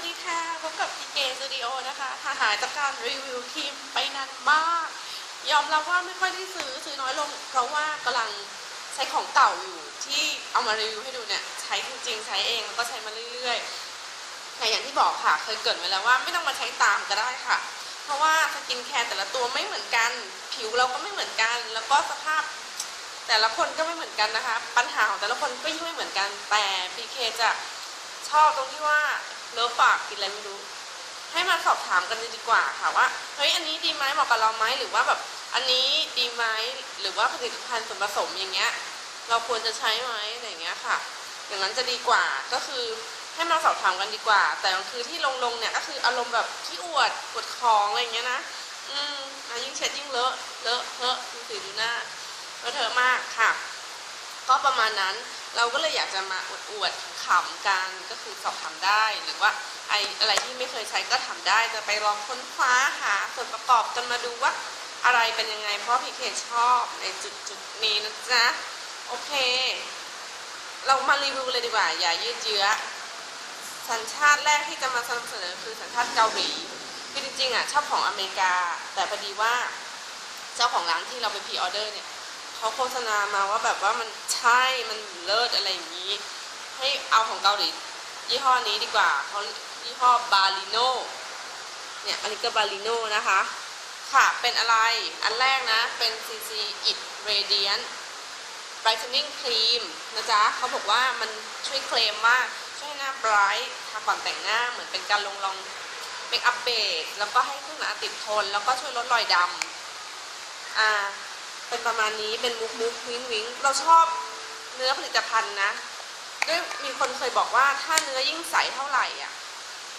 วัสดีค่ะ พบกับพีเกสตูดิโอนะคะหาหายจากการรีวิวครีมไปนานมาก ยอมรับว่าไม่ค่อยได้ซื้อซื้อน้อยลง เพราะว่ากำลังใช้ของเก่าอยู่ที่เอามารีวิวให้ดูเนี่ย ใช้จริงๆ ใช้เองแล้วก็ใช้มาเรื่อยๆแต่อย่างที่บอกค่ะ เคยเกิดไว้แล้วว่าไม่ต้องมาใช้ตามก็ได้ค่ะ เพราะว่าสกินแคร์แต่ละตัวไม่เหมือนกัน ผิวเราก็ไม่เหมือนกัน แล้วก็สภาพแต่ละคนก็ไม่เหมือนกันนะคะ ปัญหาของแต่ละคนก็ยิ่งไม่เหมือนกันแต่พีเคจะชอบตรงที่ว่า เลิฟปากกินอะไรไม่รู้ ให้มาสอบถามกันดีกว่าค่ะว่าเฮ้ยอันนี้ดีไหมเหมาะกับเราไหมหรือว่าแบบอันนี้ดีไหมหรือว่าผลิตภัณฑ์ส่วนผสมอย่างเงี้ย เราควรจะใช้ไหมอะไรอย่างเงี้ยค่ะ อย่างนั้นจะดีกว่าก็คือให้มาสอบถามกันดีกว่า แต่คือที่ลงลงเนี่ยก็คืออารมณ์แบบขี้อวดปวดของอะไรเงี้ยนะอืมอะยิ่งเช็ดยิ่งเลอะเลอะเทอะดูสิดูหน้าเลอะเทอะมากค่ะ ก็ประมาณนั้น เราก็เลยอยากจะมาอวดอวดๆขำกันก็คือสอบถามได้ หรือว่าไออะไรที่ไม่เคยใช้ก็ทำได้จะไปลองค้นคว้าหาส่วนประกอบกันมาดูว่าอะไรเป็นยังไง เพราะพี่เคชอบในจุดจุดๆนี้นะจ๊ะโอเค เรามารีวิวเลยดีกว่า อย่ายืดเยื้อสัญชาติแรกที่จะมาสนำเสนอคือสัญชาติเกาหลีคือจริงๆอะชอบของอเมริกา แต่พอดีว่าเจ้าของร้านที่เราไปพีออเดอร์เนี่ยเขาโฆษณามาว่าแบบว่ามัน ใช่มันเลิศอะไรอย่างนี้ ให้เอาของเกาหลียี่ห้อนี้ดีกว่าเขายี่ห้อบาลิโนเนี่ยอันนี้ก็บาลิโนนะคะ ค่ะ เป็นอะไร อันแรกนะ เป็น CC It Radiant Brightening Cream นะจ๊ะเขาบอกว่ามันช่วยเคลมว่าช่วยหน้าไบรท์ทาก่อนแต่งหน้าเหมือนเป็นการลงรองเมคอัพเบสแล้วก็ให้เครื่องหน้าติดทน แล้วก็ช่วยลดรอยดำอ่า เป็นประมาณนี้เป็นมุกมุกวิ้งวิ้งเราชอบ เนื้อผลิตภัณฑ์นะด้วยมีคนเคยบอกว่าถ้าเนื้อยิ่งใสเท่าไหร่อะ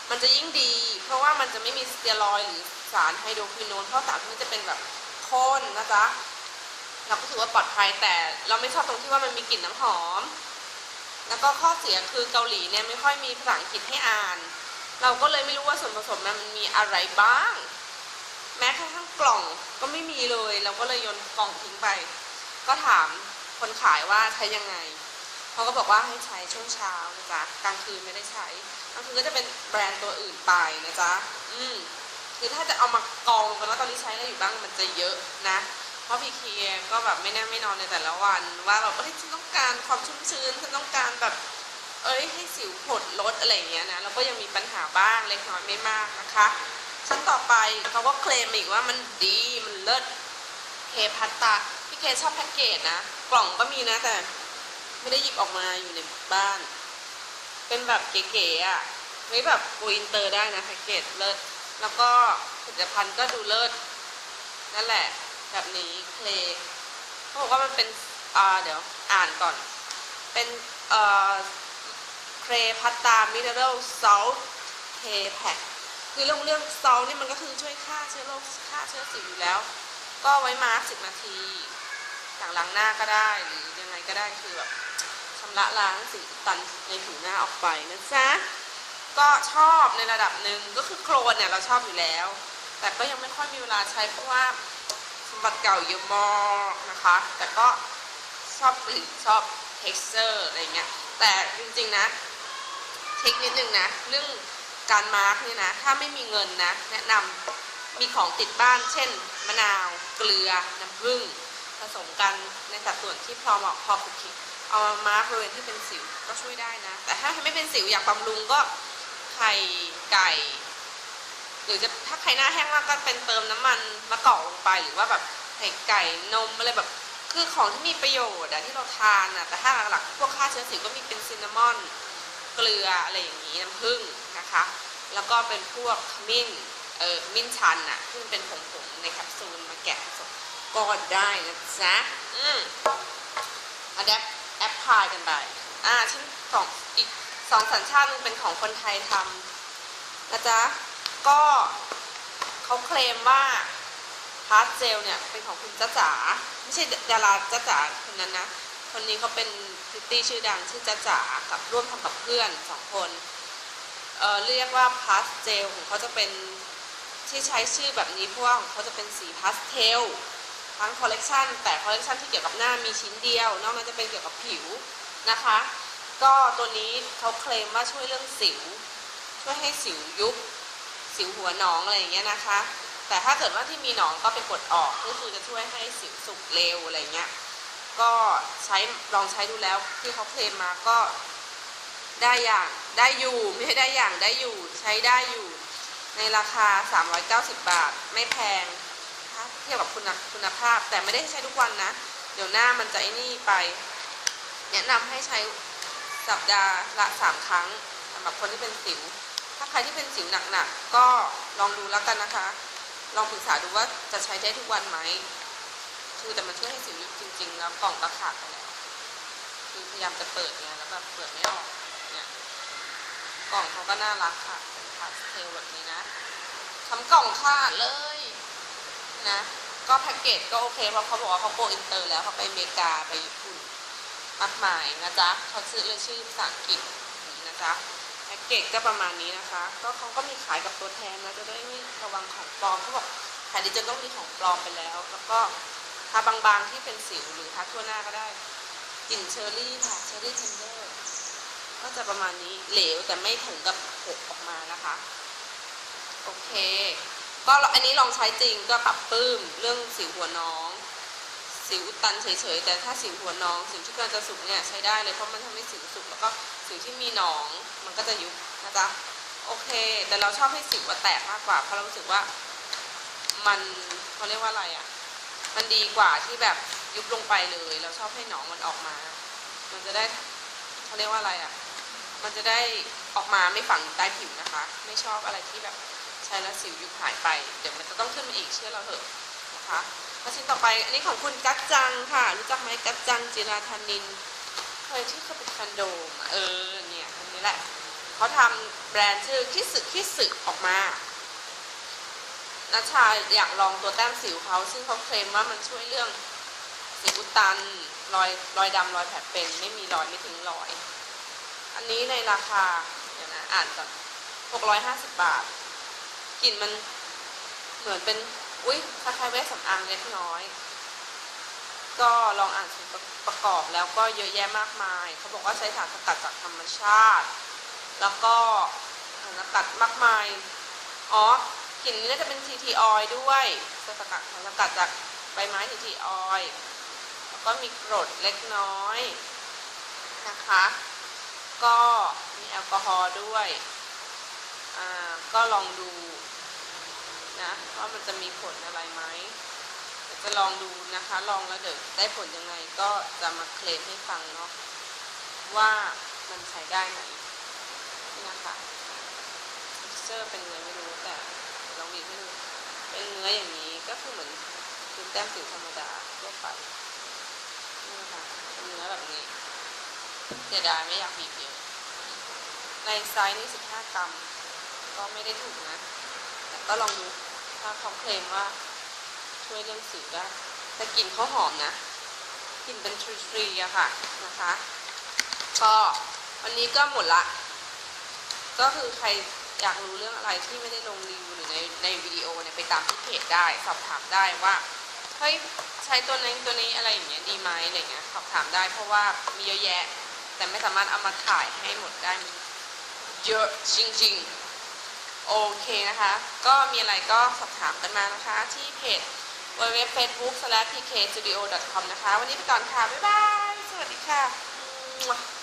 มันจะยิ่งดี เพราะว่ามันจะไม่มีสเตียรอยหรือสารไฮโดรควินโนนเพราะสารพวกนี้จะเป็นแบบข้นนะจ๊ะเราก็ถือว่าปลอดภัยแต่เราไม่ชอบตรงที่ว่ามันมีกลิ่นน้ำหอม แล้วก็ข้อเสียคือเกาหลีเนี่ยไม่ค่อยมีภาษาอังกฤษให้อ่าน เราก็เลยไม่รู้ว่าส่วนผสมมันมีอะไรบ้าง แม้กระทั่งกล่องก็ไม่มีเลย เราก็เลยโยนกล่องทิ้งไป ก็ถาม คนขายว่าใช้ยังไงเขาก็บอกว่าให้ใช้ช่วงเช้านะจ๊ะกลางคืนไม่ได้ใช้กลางคืนก็จะเป็นแบรนด์ตัวอื่นไปนะจ๊ะอืมคือถ้าจะเอามากองกันว่าตอนนี้ใช้อะไรอยู่บ้างมันจะเยอะนะ เพราะพีเคก็แบบไม่แน่ไม่นอนในแต่ละวัน ว่าแบบเอ้ยฉันต้องการความชุ่มชื้นฉันต้องการแบบ เอ้ยให้สิวผดลดอะไรอย่างเงี้ยนะแล้วก็ยังมีปัญหาบ้างเล็กน้อยไม่มากนะคะชั้นต่อไปเขาก็เคลมอีกว่ามันดีมันเลิศเคพัตตา พี่เคชอบแพ็กเกจนะ กล่องก็มีนะแต่ ไม่ได้หยิบออกมาอยู่ในบ้าน เป็นแบบเก๋ๆอะไม่แบบโกอินเตอร์ได้นะแพ็กเกจเลิศแล้วก็ผลิตภัณฑ์ก็ดูเลิศนั่นแหละ แบบนี้เคลเขาบอกว่ามันเป็นอ่าเดี๋ยวอ่านก่อน เป็นเอ่อเครพัตตามิเนอรัลซอลเคแพคคือเรื่องเรื่องซอลนี่มันก็คือช่วยฆ่าเชื้อโรคฆ่าเชื้อสิวอยู่แล้ว ก็ไว้มาร์กสิบนาที หลังล้างหน้าก็ได้หรือยังไงก็ได้คือแบบชำระล้างสิ่งตันในผิวหน้าออกไปนะจ๊ะก็ชอบในระดับหนึ่งก็คือโครนเนี่ยเราชอบอยู่แล้ว แต่ก็ยังไม่ค่อยมีเวลาใช้เพราะว่าสมบัติเก่าเยอะมากนะคะ แต่ก็ชอบกลิ่นชอบ texture อะไรเงี้ยแต่จริงๆนะเทคนิดนึงนะเรื่องการมาร์กเนี่ยนะถ้าไม่มีเงินนะแนะนำมีของติดบ้าน เช่น มะนาว เกลือ น้ำผึ้ง สมกันในสัดส่วนที่พอเหมาะพอคุกคิดเอามามาร์กบริเวณที่เป็นสิวก็ช่วยได้นะ แต่ถ้าไม่เป็นสิวอยากบำรุงก็ไข่ไก่ หรือจะถ้าใครหน้าแห้งมากก็เป็นเติมน้ำมันมะกอกลงไปหรือว่าแบบไข่ไก่นมอะไรแบบคือของที่มีประโยชน์อะที่เราทานอะแต่ถ้าหลักๆพวกฆ่าเชื้อสิวก็มีเป็นซินนามอนเกลืออะไรอย่างนี้น้ำผึ้งนะคะ แล้วก็เป็นพวกขมิ้นเออขมิ้นชันอะซึ่งเป็นผงๆในแคปซูลมาแกะผสม ก็ได้นะจ๊ะอืมอะแดปแอปพลายกันไป อ่าชิ้นสองอีกสองสัญชาติหนึงเป็นของคนไทยทำนะจ๊ะ ก็เขาเคลมว่าพาร์ทเจลเนี่ยเป็นของคุณจ้าจ๋าไม่ใช่ดาราจ้าจ๋าคนนั้นนะ คนนี้เขาเป็นพริตตี้ชื่อดังชื่อจ้าจ๋ากับร่วมทำกับเพื่อนสองคนเอ่อเรียกว่าพาสเจลของเขาจะเป็นที่ใช้ชื่อแบบนี้เพราะว่าของเขาจะเป็นสีพาสเทล ทั้งคอลเลกชันแต่คอลเลกชันที่เกี่ยวกับหน้ามีชิ้นเดียว นอกนั้นจะเป็นเกี่ยวกับผิวนะคะ ก็ตัวนี้เขาเคลมว่าช่วยเรื่องสิว ช่วยให้สิวยุบ สิวหัวหนองอะไรอย่างเงี้ยนะคะ แต่ถ้าเกิดว่าที่มีหนองก็ไปกดออกก็คือจะช่วยให้สิวสุกเร็วอะไรเงี้ย ก็ใช้ลองใช้ดูแล้วที่เขาเคลมมาก็ได้อย่างได้อยู่ไม่ใช่ได้อย่างได้อยู่ใช้ได้อยู่ในราคา 390 บาท ไม่แพง เทียบกับคุณคุณภาพ แต่ไม่ได้ใช้ทุกวันนะ เดี๋ยวหน้ามันจะไอ้นี่ไป แนะนำให้ใช้สัปดาห์ละ3ครั้งสำหรับคนที่เป็นสิว ถ้าใครที่เป็นสิวหนักๆก็ลองดูแล้วกันนะคะ ลองปรึกษาดูว่าจะใช้ได้ทุกวันไหมคือแต่มันช่วยให้สิวยุบจริง ๆ แล้วกล่องก็ขาดไปแล้วคือพยายามจะเปิดเนี่ยแล้วแบบเปิดไม่ออกเนี่ยกล่องเขาก็น่ารักค่ะเป็นพาสเทลแบบนี้นะทำกล่องขาดเลย นะ ก็แพ็กเกจก็โอเคเพราะเขาบอกว่าเขาโกอินเตอร์แล้วเขาไปอเมริกาไปญี่ปุ่นมากมายนะจ๊ะเขาชื่อเลยชื่อภาษาอังกฤษนะจ๊ะแพ็กเกจก็ประมาณนี้นะคะ ก็เขาก็มีขายกับตัวแทนนะจะได้ไม่ระวังของปลอมเขาบอกขายดีจนต้องมีของปลอมไปแล้ว แล้วก็ทาบางๆที่เป็นสิวหรือทาทั่วหน้าก็ได้กลิ่นเชอร์รี่ค่ะเชอร์รี่เทนเดอร์ก็จะประมาณนี้เหลวแต่ไม่ถึงกับหกออกมานะคะ โอเค ก็อันนี้ลองใช้จริงก็ปรับปื้มเรื่องสิวหัวน้อง สิวอุดตันเฉยๆแต่ถ้าสิวหัวน้อง สิวที่กำลังจะสุกเนี่ยใช้ได้เลยเพราะมันทำให้สิวสุกแล้วก็สิวที่มีหนองมันก็จะยุบนะจ๊ะโอเค แต่เราชอบให้สิวแตกมากกว่า เพราะเรารู้สึกว่ามันเขาเรียกว่าอะไรอะ่ะ มันดีกว่าที่แบบยุบลงไปเลย เราชอบให้หนองมันออกมา มันจะได้เขาเรียกว่าอะไรอะ่ะ มันจะได้ออกมาไม่ฝังใต้ผิวนะคะ ไม่ชอบอะไรที่แบบ ใช้แล้วสิวยุบหายไป เดี๋ยวมันจะต้องขึ้นมาอีกเชื่อเราเถอะนะคะมาชิ้นต่อไปอันนี้ของคุณกัจจังค่ะ รู้จักไหมกัจจังจิราธานินเคยที่เขาเป็นคันโดมเออเนี่ยคนนี้แหละเขาทำแบรนด์ชื่อคิสึคิสึออกมานัชชาอยากลองตัวแต้มสิวเขาซึ่งเขาเคลมว่ามันช่วยเรื่องสิวอุดตันรอยรอยดำรอยแผลเป็นไม่มีรอยไม่ทิ้งรอย อันนี้ในราคา เดี๋ยวนะ อ่านก่อน650 บาท กลิ่นมันเหมือนเป็น อุ้ยคล้ายๆเวชสำอางเล็กน้อย ก็ลองอ่านส่วนประกอบแล้วก็เยอะแยะมากมาย เขาบอกว่าใช้สารสกัดจากธรรมชาติ แล้วก็สารสกัดมากมาย อ๋อกลิ่นนี้น่าจะเป็น TT oil ด้วยสารสกัดสารสกัดจากใบไม้ TT oil แล้วก็มีกรดเล็กน้อยนะคะ ก็มีแอลกอฮอล์ด้วย ก็ลองดูนะว่ามันจะมีผลอะไรไหมจะลองดูนะคะ ลองแล้วเดี๋ยวได้ผลยังไงก็จะมาเคลมให้ฟังเนาะว่ามันใช้ได้ไหมนะคะเจอร์เป็นไงไม่รู้แต่ลองบีบให้ดูเป็นเนื้ออย่างนี้ก็คือเหมือนคือแต้มสิวธรรมดาทั่วไปนี่นะคะเป็นเนื้อแบบนี้เสียดายไม่อยากบีบเยอะในไซส์นี่15 กรัม ก็ไม่ได้ถูกนะ แต่ก็ลองดูถ้าเขาเคลมว่าช่วยเรื่องสิวได้แต่กลิ่นเขาหอมนะกลิ่นเป็นทรีทรีอะค่ะนะคะ ก็วันนี้ก็หมดละ ก็คือใครอยากรู้เรื่องอะไรที่ไม่ได้ลงรีวิวหรือในในวิดีโอเนี่ยไปตามที่เพจได้ สอบถามได้ว่าเฮ้ยใช้ตัวนี้ตัวนี้อะไรอย่างเงี้ยดีไหมอะไรเงี้ยสอบถามได้เพราะว่ามีเยอะแยะ แต่ไม่สามารถเอามาถ่ายให้หมดได้เยอะจริง ๆ โอเคนะคะ ก็มีอะไรก็สอบถามกันมานะคะ ที่เพจ w w w f a c e b o o k p k studio com นะคะ วันนี้ไปก่อนค่ะ บ๊ายบาย สวัสดีค่ะ